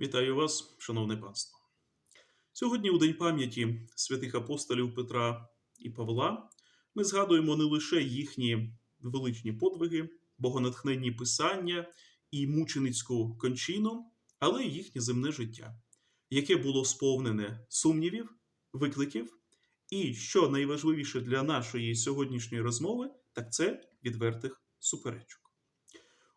Вітаю вас, шановне панство. Сьогодні, у День пам'яті святих апостолів Петра і Павла, ми згадуємо не лише їхні величні подвиги, богонатхненні писання і мученицьку кончину, але й їхнє земне життя, яке було сповнене сумнівів, викликів, і, що найважливіше для нашої сьогоднішньої розмови, так це відвертих суперечок.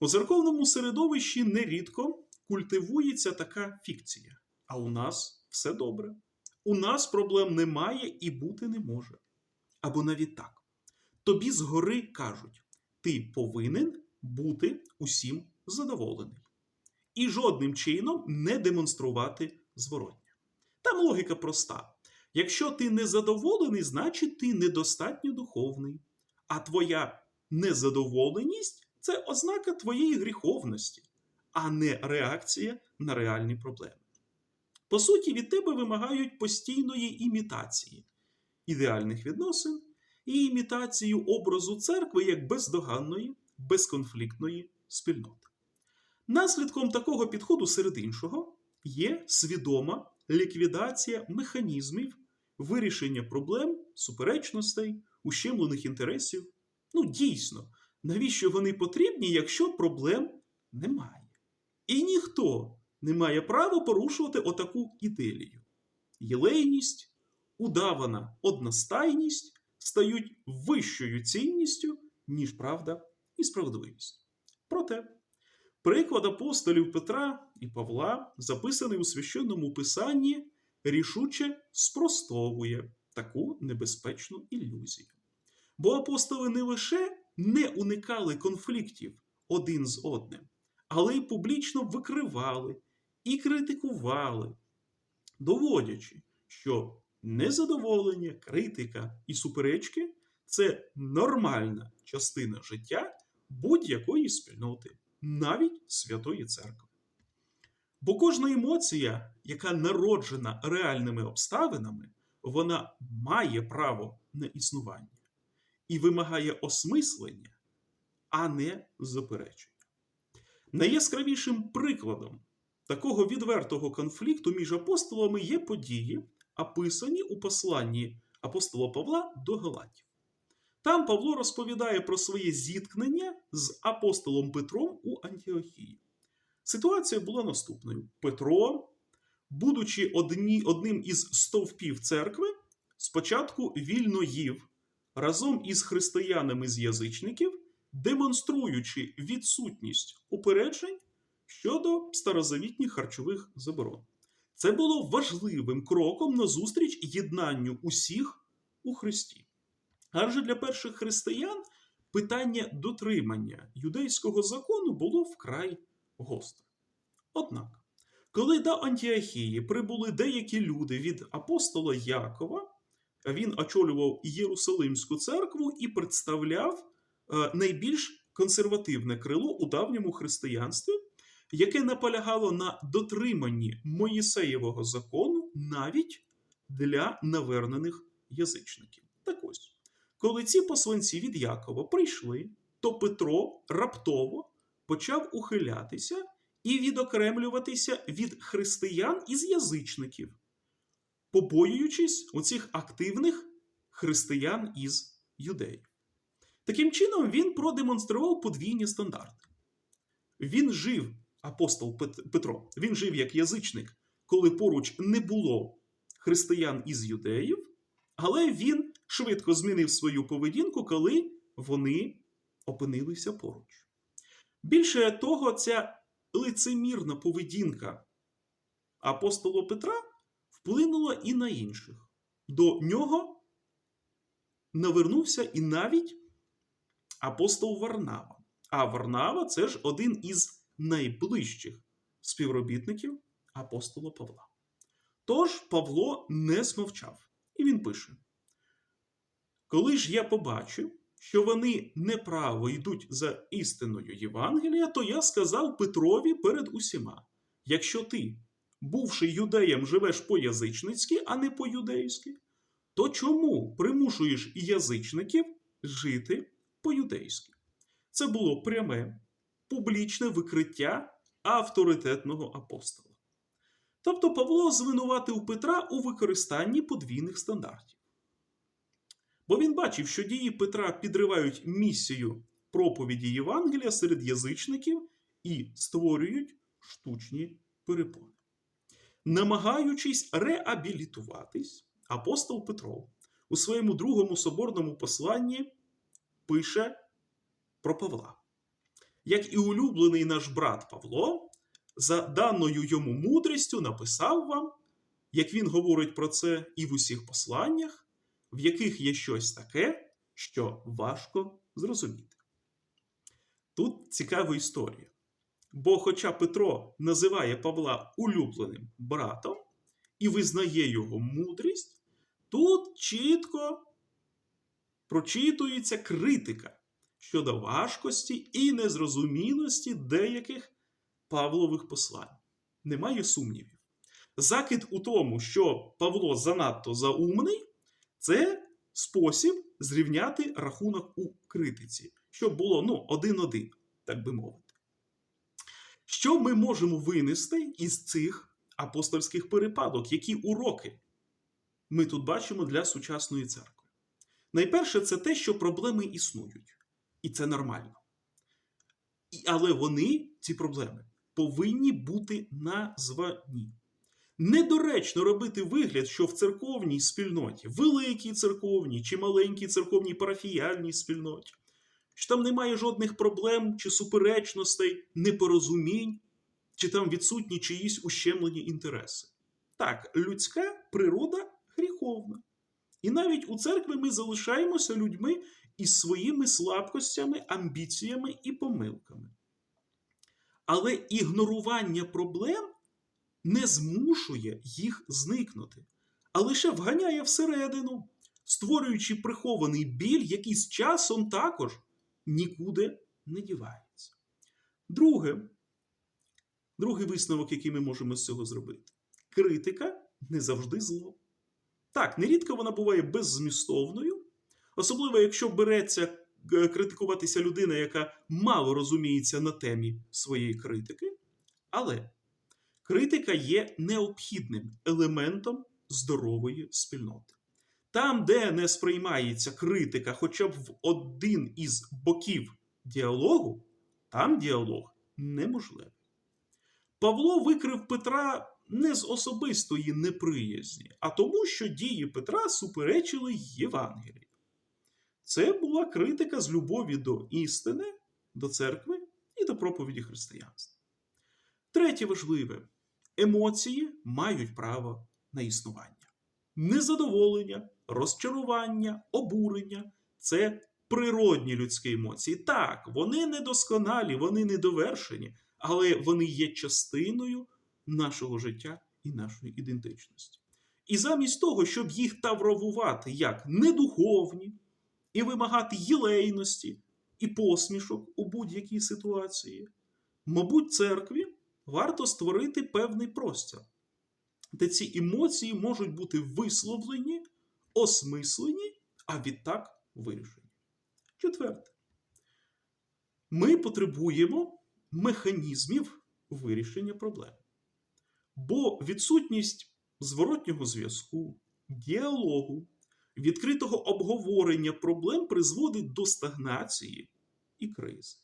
У церковному середовищі нерідко культивується така фікція. А у нас все добре. У нас проблем немає і бути не може. Або навіть так. Тобі згори кажуть, ти повинен бути усім задоволений. І жодним чином не демонструвати зворотня. Там логіка проста. Якщо ти не задоволений, значить ти недостатньо духовний. А твоя незадоволеність це ознака твоєї гріховності а не реакція на реальні проблеми. По суті, від тебе вимагають постійної імітації ідеальних відносин і імітацію образу церкви як бездоганної, безконфліктної спільноти. Наслідком такого підходу, серед іншого, є свідома ліквідація механізмів вирішення проблем, суперечностей, ущемлених інтересів. Ну, дійсно, навіщо вони потрібні, якщо проблем немає? І ніхто не має права порушувати отаку іделію. Єлейність, удавана одностайність стають вищою цінністю, ніж правда і справедливість. Проте, приклад апостолів Петра і Павла, записаний у священному писанні, рішуче спростовує таку небезпечну ілюзію. Бо апостоли не лише не уникали конфліктів один з одним але й публічно викривали і критикували, доводячи, що незадоволення, критика і суперечки це нормальна частина життя будь-якої спільноти, навіть Святої Церкви. Бо кожна емоція, яка народжена реальними обставинами, вона має право на існування і вимагає осмислення, а не заперечення. Найяскравішим прикладом такого відвертого конфлікту між апостолами є події, описані у посланні апостола Павла до Галатів. Там Павло розповідає про своє зіткнення з апостолом Петром у Антіохії. Ситуація була наступною: Петро, будучи одні, одним із стовпів церкви, спочатку вільно їв разом із християнами з язичників демонструючи відсутність упереджень щодо старозавітніх харчових заборон. Це було важливим кроком назустріч єднанню усіх у Христі. Адже для перших християн питання дотримання юдейського закону було вкрай гостре. Однак, коли до Антіохії прибули деякі люди від апостола Якова, він очолював Єрусалимську церкву і представляв найбільш консервативне крило у давньому християнстві, яке наполягало на дотриманні Моїсеєвого закону навіть для навернених язичників. Так ось, коли ці посланці від Якова прийшли, то Петро раптово почав ухилятися і відокремлюватися від християн із язичників, побоюючись оцих активних християн із юдеїв. Таким чином, він продемонстрував подвійні стандарти. Він жив, апостол Петро, він жив як язичник, коли поруч не було християн із юдеїв, але він швидко змінив свою поведінку, коли вони опинилися поруч. Більше того, ця лицемірна поведінка апостола Петра вплинула і на інших. До нього навернувся і навіть апостол Варнава. А Варнава це ж один із найближчих співробітників апостола Павла. Тож Павло не смовчав, і він пише: Коли ж я побачив, що вони неправо йдуть за істиною Євангелія, то я сказав Петрові перед усіма: якщо ти, бувши юдеєм, живеш по-язичницьки, а не по-юдейськи, то чому примушуєш язичників жити по-юдейськи. Це було пряме, публічне викриття авторитетного апостола. Тобто Павло звинуватив Петра у використанні подвійних стандартів. Бо він бачив, що дії Петра підривають місію проповіді Євангелія серед язичників і створюють штучні перепони. Намагаючись реабілітуватись, апостол Петро у своєму другому соборному посланні пише про Павла. Як і улюблений наш брат Павло, за даною йому мудрістю написав вам, як він говорить про це і в усіх посланнях, в яких є щось таке, що важко зрозуміти. Тут цікава історія. Бо, хоча Петро називає Павла улюбленим братом і визнає його мудрість, тут чітко прочитується критика щодо важкості і незрозумілості деяких Павлових послань. Немає сумнівів. Закид у тому, що Павло занадто заумний, це спосіб зрівняти рахунок у критиці, щоб було ну, один-один, так би мовити. Що ми можемо винести із цих апостольських перепадок? Які уроки ми тут бачимо для сучасної церкви? Найперше, це те, що проблеми існують, і це нормально. Але вони, ці проблеми, повинні бути названі. Недоречно робити вигляд, що в церковній спільноті, великій церковній чи маленькій церковній парафіяльній спільноті, що там немає жодних проблем чи суперечностей, непорозумінь, чи там відсутні чиїсь ущемлені інтереси. Так, людська природа гріховна. І навіть у церкві ми залишаємося людьми із своїми слабкостями, амбіціями і помилками. Але ігнорування проблем не змушує їх зникнути, а лише вганяє всередину, створюючи прихований біль, який з часом також нікуди не дівається. Друге, другий висновок, який ми можемо з цього зробити: критика не завжди зло. Так, нерідко вона буває беззмістовною, особливо якщо береться е, критикуватися людина, яка мало розуміється на темі своєї критики, але критика є необхідним елементом здорової спільноти. Там, де не сприймається критика хоча б в один із боків діалогу, там діалог неможливий. Павло викрив Петра не з особистої неприязні, а тому, що дії Петра суперечили Євангелії. Це була критика з любові до істини, до церкви і до проповіді християнства. Третє важливе емоції мають право на існування. Незадоволення, розчарування, обурення це природні людські емоції. Так, вони недосконалі, вони недовершені, але вони є частиною нашого життя і нашої ідентичності. І замість того, щоб їх тавровувати як недуховні і вимагати єлейності і посмішок у будь-якій ситуації, мабуть, церкві варто створити певний простір, де ці емоції можуть бути висловлені, осмислені, а відтак вирішені. Четверте, ми потребуємо механізмів вирішення проблем. Бо відсутність зворотнього зв'язку, діалогу, відкритого обговорення проблем призводить до стагнації і кризи.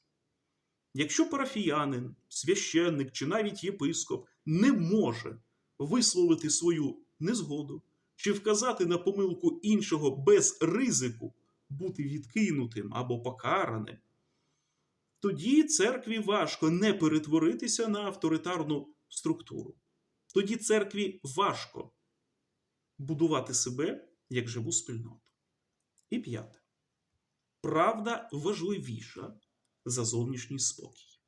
Якщо парафіянин, священник чи навіть єпископ не може висловити свою незгоду чи вказати на помилку іншого без ризику бути відкинутим або покараним, тоді церкві важко не перетворитися на авторитарну структуру. Тоді церкві важко будувати себе як живу спільноту. І п'яте. Правда важливіша за зовнішній спокій.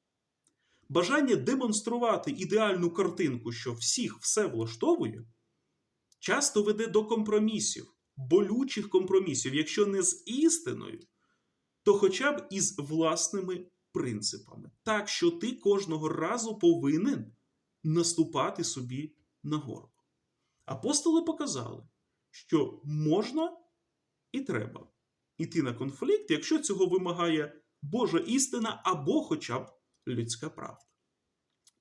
Бажання демонструвати ідеальну картинку, що всіх все влаштовує, часто веде до компромісів, болючих компромісів, якщо не з істиною, то хоча б із власними принципами. Так що ти кожного разу повинен наступати собі на горло. Апостоли показали, що можна і треба йти на конфлікт, якщо цього вимагає Божа істина або хоча б людська правда.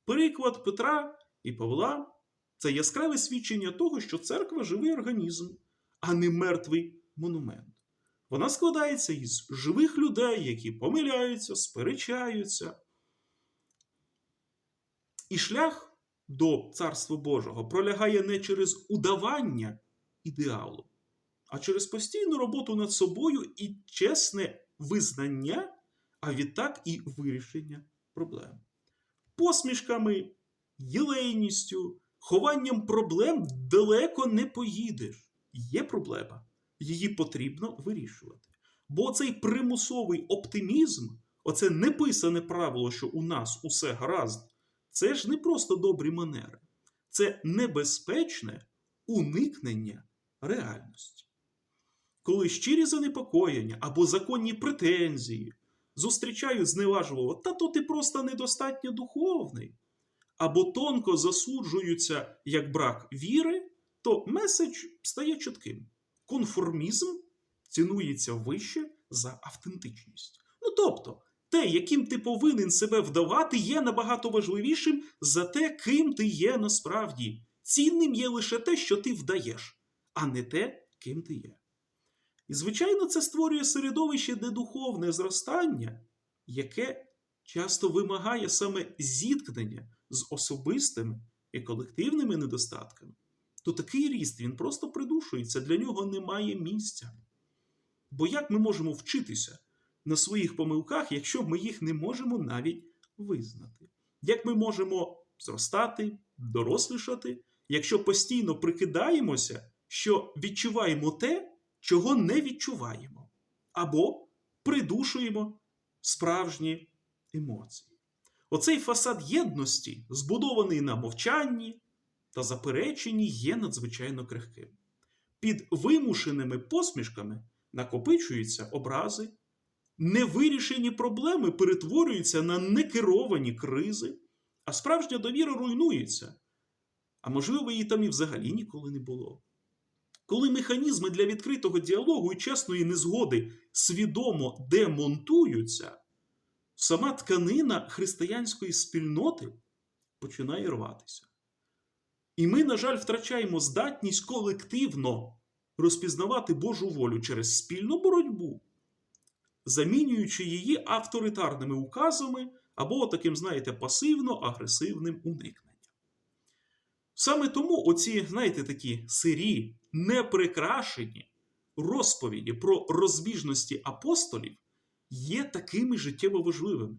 Приклад Петра і Павла Це яскраве свідчення того, що церква живий організм, а не мертвий монумент. Вона складається із живих людей, які помиляються, сперечаються. І шлях до Царства Божого пролягає не через удавання ідеалу, а через постійну роботу над собою і чесне визнання, а відтак і вирішення проблем. Посмішками, єлейністю, хованням проблем далеко не поїдеш. Є проблема, її потрібно вирішувати. Бо цей примусовий оптимізм, оце неписане правило, що у нас усе гаразд, це ж не просто добрі манери, це небезпечне уникнення реальності. Коли щирі занепокоєння або законні претензії зустрічають зневажливо, та то ти просто недостатньо духовний, або тонко засуджуються як брак віри, то меседж стає чітким. Конформізм цінується вище за автентичність. Ну тобто, те, яким ти повинен себе вдавати, є набагато важливішим за те, ким ти є насправді. Цінним є лише те, що ти вдаєш, а не те, ким ти є. І, звичайно, це створює середовище, де духовне зростання, яке часто вимагає саме зіткнення з особистими і колективними недостатками, то такий ріст він просто придушується, для нього немає місця. Бо як ми можемо вчитися на своїх помилках, якщо ми їх не можемо навіть визнати? Як ми можемо зростати, дорослішати, якщо постійно прикидаємося, що відчуваємо те, чого не відчуваємо, або придушуємо справжні емоції? Оцей фасад єдності, збудований на мовчанні та запереченні, є надзвичайно крихким. Під вимушеними посмішками накопичуються образи, невирішені проблеми перетворюються на некеровані кризи, а справжня довіра руйнується. А можливо, її там і взагалі ніколи не було. Коли механізми для відкритого діалогу і чесної незгоди свідомо демонтуються, сама тканина християнської спільноти починає рватися. І ми, на жаль, втрачаємо здатність колективно розпізнавати Божу волю через спільну боротьбу, замінюючи її авторитарними указами або таким, знаєте, пасивно-агресивним уникненням. Саме тому оці, знаєте, такі сирі, неприкрашені розповіді про розбіжності апостолів є такими життєво важливими.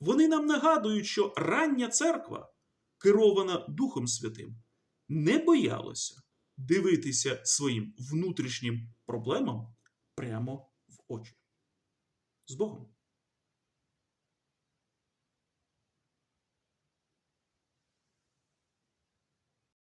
Вони нам нагадують, що рання церква, керована Духом Святим, не боялася дивитися своїм внутрішнім проблемам прямо в очі. З Богом!